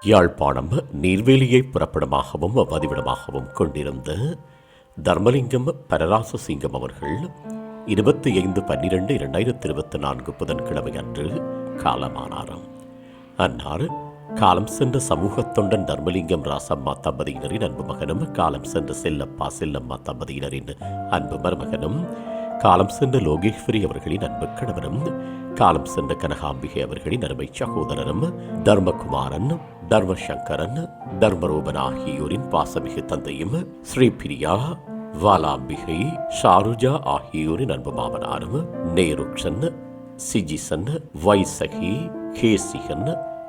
யாழ்ப்பாணம் நீர்வேலியை புறப்படமாகவும் வதிவிடமாகவும் கொண்டிருந்த தர்மலிங்கம் பரராசசிங்கம் அவர்கள் இருபத்தி ஐந்து பன்னிரண்டு இரண்டாயிரத்தி இருபத்தி நான்கு புதன்கிழமை அன்று காலமானாராம். அன்னார் காலம் சென்ற சமூக தொண்டன் தர்மலிங்கம் ராசம்மா தம்பதியினரின் அன்பு மகனும் காலம் சென்ற செல்லப்பா செல்லம்மா தம்பதியினரின் அன்பு மருமகனும் காலம் சென்ற லோகேஸ்வரி அவர்களின் அன்பு கணவரும் காலம் சென்ற கனகாம்பிகை அவர்களின் அருமை சகோதரரும் தர்மகுமாரன் தர்மசங்கரன் தர்மரூபன் ஆகியோரின் பாசமிகு தந்தையும் ஸ்ரீபிரியா வாலாம்பிகை ஷாருஜா ஆகியோரின் அன்பு மாமனாரும் நேருக்ஷன் சிஜிசன் வைசகி கேசிகன்